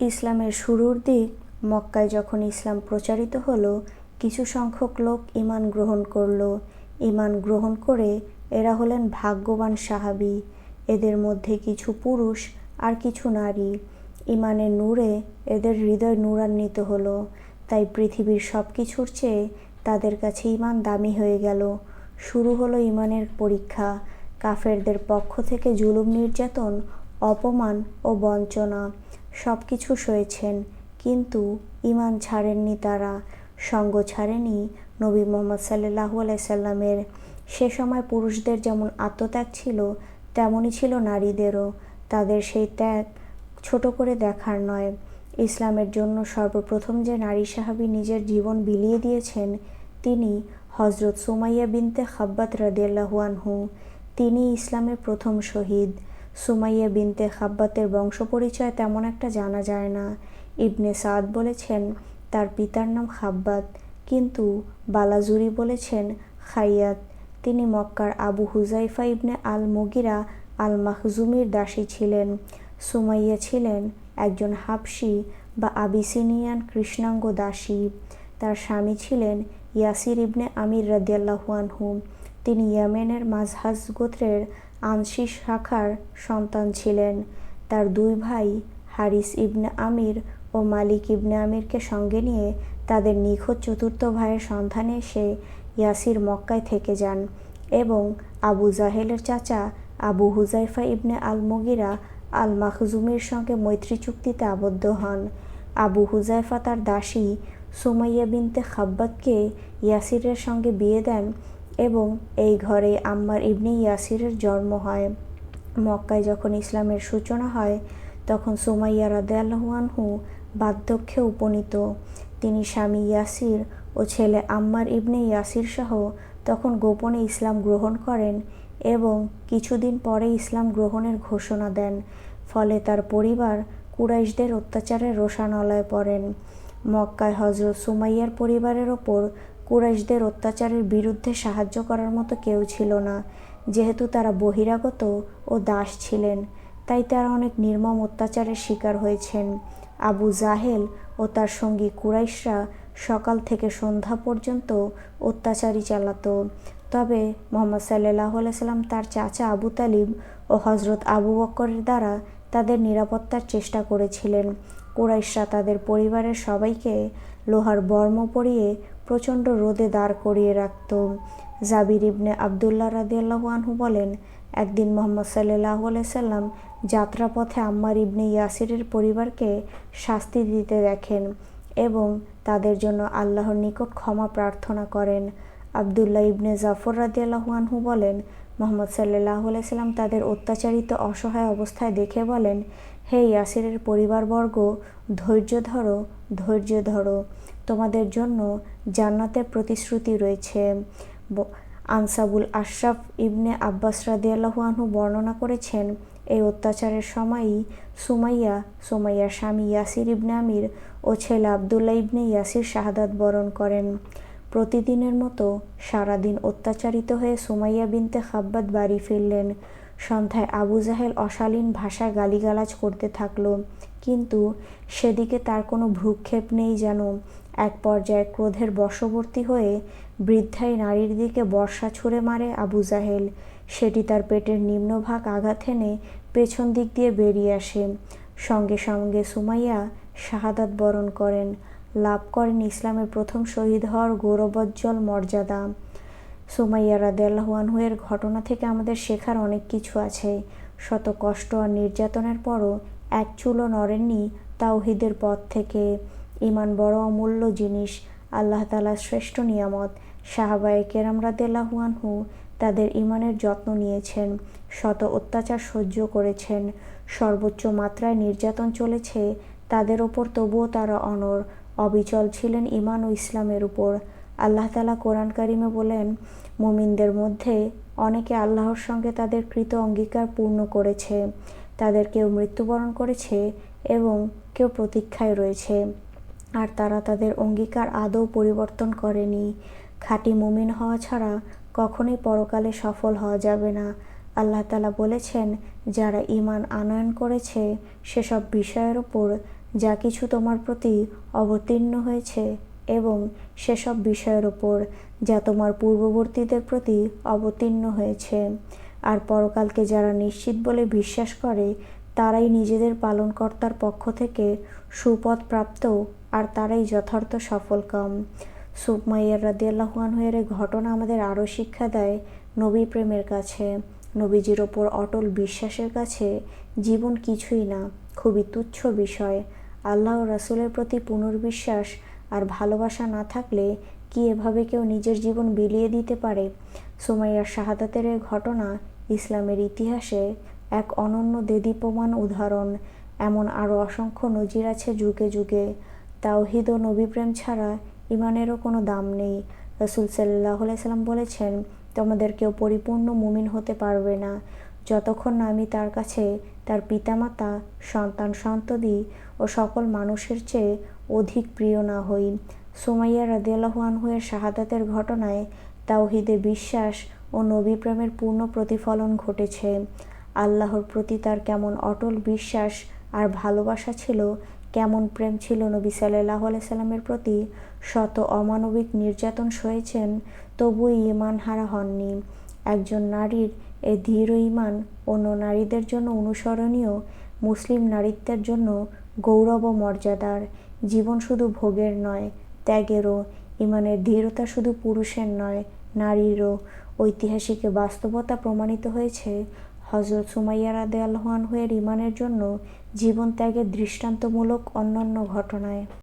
ইসলামের শুরুর দিক, মক্কায় যখন ইসলাম প্রচারিত হলো, কিছু সংখ্যক লোক ঈমান গ্রহণ করল। ঈমান গ্রহণ করে এরা হলেন ভাগ্যবান সাহাবী। এদের মধ্যে কিছু পুরুষ আর কিছু নারী। ঈমানের নূরে এদের হৃদয় নূরান্বিত হলো। তাই পৃথিবীর সব কিছুর চেয়ে তাদের কাছে ইমান দামি হয়ে গেল। শুরু হলো ঈমানের পরীক্ষা। কাফেরদের পক্ষ থেকে জুলুম, নির্যাতন, অপমান ও বঞ্চনা। সব কিছু সয়েছেন, কিন্তু ঈমান ছাড়েননি তারা। সঙ্গ ছাড়েনি নবী মোহাম্মদ সাল্লাহু আলাইসাল্লামের সে সময় পুরুষদের যেমন আত্মত্যাগ ছিল, তেমনই ছিল নারীদেরও। তাদের সেই ত্যাগ ছোট করে দেখার নয়। ইসলামের জন্য সর্বপ্রথম যে নারী সাহাবী নিজের জীবন বিলিয়ে দিয়েছেন, তিনি হজরত সুমাইয়া বিনতে খাব্বাত রাদিয়াল্লাহু আনহু। তিনি ইসলামের প্রথম শহীদ। সুমাইয়া বিনতে খাব্বাতের বংশ পরিচয় তেমন একটা জানা যায় না। ইবনে সাদ বলেছেন, তার পিতার নাম খাব্বাত, কিন্তু বালাজুরি বলেছেন খাইয়াত। তিনি মক্কার আবু হুজাইফা ইবনে আল মুগিরা আল মাহজুমির দাসী ছিলেন। সুমাইয়া ছিলেন একজন হাবসি বা আবিসিনিয়ান কৃষ্ণাঙ্গ দাসী। তার স্বামী ছিলেন ইয়াসির ইবনে আমির রাদিয়াল্লাহু আনহু। তিনি ইয়ামেনের মাঝহাজ গোত্রের আংশিক শাখার সন্তান ছিলেন। তার দুই ভাই হারিস ইবনে আমির ও মালিক ইবনে আমিরকে সঙ্গে নিয়ে তাদের নিখোঁজ চতুর্থ ভাইয়ের সন্ধানে এসে ইয়াসির মক্কায় থেকে যান এবং আবু জাহেলের চাচা আবু হুজাইফা ইবনে আল মুগিরা আল মাখজুমের সঙ্গে মৈত্রী চুক্তিতে আবদ্ধ হন। আবু হুজাইফা তার দাসী সুমাইয়া বিনতে খাব্বাতকে ইয়াসিরের সঙ্গে বিয়ে দেন এবং এই ঘরে আম্মার ইবনে ইয়াসিরের জন্ম হয়। মক্কায় যখন ইসলামের সূচনা হয়, তখন সুমাইয়া রাদেয়াল্লাহুয়ানহু বার্ধক্যে উপনীত। তিনি স্বামী ইয়াসির ও ছেলে আম্মার ইবনে ইয়াসির সহ তখন গোপনে ইসলাম গ্রহণ করেন এবং কিছুদিন পরে ইসলাম গ্রহণের ঘোষণা দেন। ফলে তার পরিবার কুরাইশদের অত্যাচারের রোষানলয়ে পড়েন। মক্কায় হজরত সুমাইয়ার পরিবারের ওপর কুরাইশদের অত্যাচারের বিরুদ্ধে সাহায্য করার মতো কেউ ছিল না। যেহেতু তারা বহিরাগত ও দাস ছিলেন, তাই তারা অনেক নির্মম অত্যাচারের শিকার হয়েছেন। আবু জাহেল ও তার সঙ্গী কুরাইশরা সকাল থেকে সন্ধ্যা পর্যন্ত অত্যাচারী চালাত। তবে মোহাম্মদ সাল্লাহ সাল্লাম তার চাচা আবু তালিব ও হজরত আবু বক্করের দ্বারা তাদের নিরাপত্তার চেষ্টা করেছিলেন। কুরাইশরা তাদের পরিবারের সবাইকে লোহার বর্ম পরিয়ে প্রচণ্ড রোদে দাঁড় করিয়ে রাখত। জাবির ইবনে আবদুল্লাহ রাদিয়াল্লাহু আনহু বলেন, একদিন মোহাম্মদ সাল্লাহ সাল্লাম যাত্রাপথে আম্মার ইবনে ইয়াসিরের পরিবারকে শাস্তি দিতে দেখেন এবং তাদের জন্য আল্লাহর নিকট ক্ষমা প্রার্থনা করেন। আবদুল্লাহ ইবনে জাফর রাদিয়াল্লাহু আনহু বলেন, মোহাম্মদ সাল্লাহ সাল্লাম তাদের অত্যাচারিত, অসহায় অবস্থায় দেখে বলেন, হে ইয়াসিরের পরিবারবর্গ, ধৈর্য ধরো ধৈর্য ধরো। তোমাদের জন্য জান্নাতের প্রতিশ্রুতি রয়েছে। আনসাবুল আশরাফ ইবনে আব্বাস রাদিয়াল্লাহু আনহু বর্ণনা করেছেন, এই অত্যাচারের সময়ই সুমাইয়া সুমাইয়ার স্বামী ইয়াসির ইবনে আমির ও ছেলে আবদুল্লাহ ইবনে ইয়াসির শাহাদাত বরণ করেন। প্রতিদিনের মতো সারাদিন অত্যাচারিত হয়ে সুমাইয়া বিনতে খাব্বাত বাড়ি ফিরলেন। সন্ধ্যায় আবু জাহেল অশালীন ভাষায় গালিগালাজ করতে থাকল, কিন্তু সেদিকে তার কোনো ভ্রুক্ষেপ নেই যেন এক পর্যায়ে ক্রোধের বশবর্তী হয়ে বৃদ্ধাই নারীর দিকে বর্ষা ছুঁড়ে মারে আবু জাহেল। সেটি তার পেটের নিম্নভাগ আঘাত এনে পেছন দিক দিয়ে বেরিয়ে আসে। সঙ্গে সঙ্গে সুমাইয়া শাহাদাত বরণ করেন। লাভ করেন ইসলামের প্রথম শহীদ হওয়ার গৌরবোজ্জ্বল মর্যাদা। সুমাইয়া রাদেল্লাহুয়ানহুয়ের ঘটনা থেকে আমাদের শেখার অনেক কিছু আছে। শত কষ্ট আর নির্যাতনের পরও এক চুলো নড়েননি তাওহিদের পথ থেকে। ইমান বড় অমূল্য জিনিস। আল্লাহ তালার শ্রেষ্ঠ নিয়ামত। সাহাবায়ে কেরাম রাদেল্লাহুয়ানহু তাদের ইমানের যত্ন নিয়েছেন, শত অত্যাচার সহ্য করেছেন, সর্বোচ্চ মাত্রায় নির্যাতন চলেছে তাদের ওপর, তবুও তারা অনর অবিচল ছিলেন ইমান ও ইসলামের উপর। আল্লাহ তালা কোরআন কারিমে বলেন, মুমিনদের মধ্যে অনেকে আল্লাহর সঙ্গে তাদের কৃত অঙ্গীকার পূর্ণ করেছে, তাদের কেউ মৃত্যুবরণ করেছে এবং কেউ প্রতীক্ষায় রয়েছে। আর তারা তাদের অঙ্গীকার আদৌ পরিবর্তন করেনি। খাঁটি মুমিন হওয়া ছাড়া কখনোই পরকালে সফল হওয়া যাবে না। আল্লাহ তালা বলেছেন, যারা ইমান আনয়ন করেছে, সেসব বিষয়ের ওপর যা কিছু তোমার প্রতি অবতীর্ণ হয়েছে এবং সেসব বিষয়ের ওপর যা তোমার পূর্ববর্তীদের প্রতি অবতীর্ণ হয়েছে। আর পরকালকে যারা নিশ্চিত বলে বিশ্বাস করে, তারাই নিজেদের পালনকর্তার পক্ষ থেকে সুপথ প্রাপ্ত আর তারাই যথার্থ সফলকাম সুবমাইয়ার রাদিয়াল্লাহু আনহুয়ের এই ঘটনা আমাদের আরও শিক্ষা দেয় নবী প্রেমের কাছে। নবীজির ওপর অটল বিশ্বাসের কাছে জীবন কিছুই না, খুবই তুচ্ছ বিষয়। আল্লাহ রাসুলের প্রতি পুনর্বিশ্বাস আর ভালোবাসা না থাকলে কি এভাবে কেউ নিজের জীবন বিলিয়ে দিতে পারে? সুমাইয়ার শাহাদাতের এই ঘটনা ইসলামের ইতিহাসে এক অনন্য দেদীপ্যমান উদাহরণ। এমন আরও অসংখ্য নজির আছে যুগে যুগে। তাওহিদ ও নবীপ্রেম ছাড়া ইমানেরও কোনো দাম নেই। রসুল সাল্লাহ সাল্লাম বলেছেন, তোমাদের কেউ পরিপূর্ণ মুমিন হতে পারবে না। যতক্ষণ না আমি তার কাছে তার পিতামাতা, সন্তান সন্ততি ও সকল মানুষের চেয়ে অধিক প্রিয় না হই। সোমাইয়া রাদিয়াল্লাহু আনহুয়ের শাহাদাতের ঘটনায় তাওহিদে বিশ্বাস ও নবী প্রেমের পূর্ণ প্রতিফলন ঘটেছে। আল্লাহর প্রতি তার কেমন অটল বিশ্বাস আর ভালোবাসা ছিল কেমন প্রেম ছিল নবী সাল্লাহ সাল্লামের প্রতি? শত অমানবিক নির্যাতন সয়েছেন তবুই ইমান হারা হননি। একজন নারীর এ ধীর ইমান অন্য নারীদের জন্য অনুসরণীয়, মুসলিম নারীত্বের জন্য গৌরব ও মর্যাদার। জীবন শুধু ভোগের নয়, ত্যাগেরও। ইমানের ধীরতা শুধু পুরুষের নয়, নারীরও। ঐতিহাসিক বাস্তবতা প্রমাণিত হয়েছে। হজরত সুমাইয়া রাদে আল্লাহানহুয়ের ইমানের জন্য জীবন ত্যাগের দৃষ্টান্তমূলক অন্যান্য ঘটনায়।